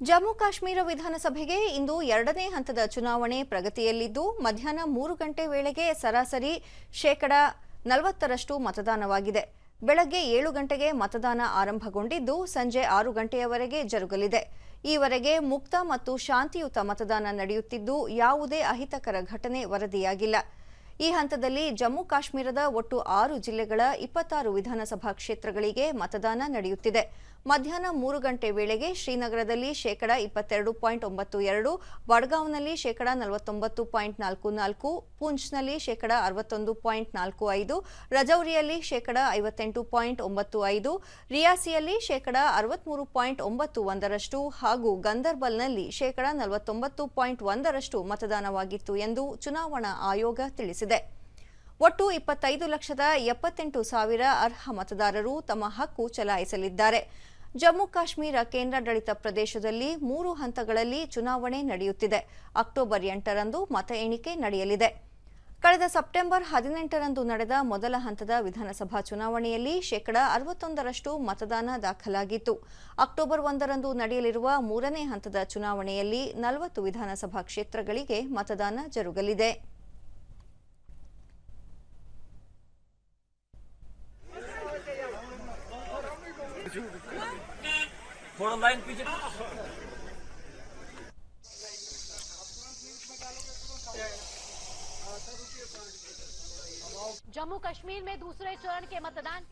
ಜಮ್ಮು ಕಾಶ್ಮೀರ ವಿಧಾನಸಭೆಗೆ ಇಂದು ಎರಡನೇ ಹಂತದ ಚುನಾವಣೆ ಪ್ರಗತಿಯಲ್ಲಿದ್ದು, ಮಧ್ಯಾಹ್ನ ಮೂರು ಗಂಟೆ ವೇಳೆಗೆ ಸರಾಸರಿ ಶೇಕಡ ನಲವತ್ತರಷ್ಟು ಮತದಾನವಾಗಿದೆ. ಬೆಳಗ್ಗೆ ಏಳು ಗಂಟೆಗೆ ಮತದಾನ ಆರಂಭಗೊಂಡಿದ್ದು, ಸಂಜೆ ಆರು ಗಂಟೆಯವರೆಗೆ ಜರುಗಲಿದೆ. ಈವರೆಗೆ ಮುಕ್ತ ಮತ್ತು ಶಾಂತಿಯುತ ಮತದಾನ ನಡೆಯುತ್ತಿದ್ದು, ಯಾವುದೇ ಅಹಿತಕರ ಘಟನೆ ವರದಿಯಾಗಿಲ್ಲ. ಈ ಹಂತದಲ್ಲಿ ಜಮ್ಮು ಕಾಶ್ಮೀರದ ಒಟ್ಟು ಆರು ಜಿಲ್ಲೆಗಳ ಇಪ್ಪತ್ತಾರು ವಿಧಾನಸಭಾ ಕ್ಷೇತ್ರಗಳಿಗೆ ಮತದಾನ ನಡೆಯುತ್ತಿದೆ. ಮಧ್ಯಾಹ್ನ ಮೂರು ಗಂಟೆ ವೇಳೆಗೆ ಶ್ರೀನಗರದಲ್ಲಿ ಶೇಕಡ ಇಪ್ಪತ್ತೆರಡು ಪಾಯಿಂಟ್ ಒಂಬತ್ತು ಎರಡು, ವಡ್ಗಾಂವ್ನಲ್ಲಿ ಶೇಕಡ ನಲವತ್ತೊಂಬತ್ತು ಪಾಯಿಂಟ್ ನಾಲ್ಕು ನಾಲ್ಕು, ಪೂಂಚ್ನಲ್ಲಿ ಶೇಕಡ ಅರವತ್ತೊಂದು ಪಾಯಿಂಟ್ ನಾಲ್ಕು ಐದು, ರಜೌರಿಯಲ್ಲಿ ಶೇಕಡ ಐವತ್ತೆಂಟು ಪಾಯಿಂಟ್ ಒಂಬತ್ತು ಐದು, ರಿಯಾಸಿಯಲ್ಲಿ ಶೇಕಡ ಅರವತ್ಮೂರು ಪಾಯಿಂಟ್ ಒಂಬತ್ತು ಒಂದರಷ್ಟು ಹಾಗೂ ಗಂದರ್ಬಲ್ನಲ್ಲಿ ಶೇಕಡ ನಲವತ್ತೊಂಬತ್ತು ಪಾಯಿಂಟ್ ಒಂದರಷ್ಟು ಮತದಾನವಾಗಿತ್ತು ಎಂದು ಚುನಾವಣಾ ಆಯೋಗ ತಿಳಿಸಿದೆ. ಒಟ್ಟು ಇಪ್ಪತ್ತೈದು ಲಕ್ಷದ ಎಪ್ಪತ್ತೆಂಟು ಸಾವಿರ ಅರ್ಹ ಮತದಾರರು ತಮ್ಮ ಹಕ್ಕು ಚಲಾಯಿಸಲಿದ್ದಾರೆ. ಜಮ್ಮು ಕಾಶ್ಮೀರ ಕೇಂದ್ರಾಡಳಿತ ಪ್ರದೇಶದಲ್ಲಿ ಮೂರು ಹಂತಗಳಲ್ಲಿ ಚುನಾವಣೆ ನಡೆಯುತ್ತಿದೆ. ಅಕ್ಟೋಬರ್ ಎಂಟರಂದು ಮತ ಎಣಿಕೆ ನಡೆಯಲಿದೆ. ಕಳೆದ ಸೆಪ್ಟೆಂಬರ್ ಹದಿನೆಂಟರಂದು ನಡೆದ ಮೊದಲ ಹಂತದ ವಿಧಾನಸಭಾ ಚುನಾವಣೆಯಲ್ಲಿ ಶೇಕಡ ಅರವತ್ತೊಂದರಷ್ಟು ಮತದಾನ ದಾಖಲಾಗಿತ್ತು. ಅಕ್ಟೋಬರ್ ಒಂದರಂದು ನಡೆಯಲಿರುವ ಮೂರನೇ ಹಂತದ ಚುನಾವಣೆಯಲ್ಲಿ ನಲವತ್ತು ವಿಧಾನಸಭಾ ಕ್ಷೇತ್ರಗಳಿಗೆ ಮತದಾನ ಜರುಗಲಿದೆ. थोड़ा लाइन पीछे। जम्मू कश्मीर में दूसरे चरण के मतदान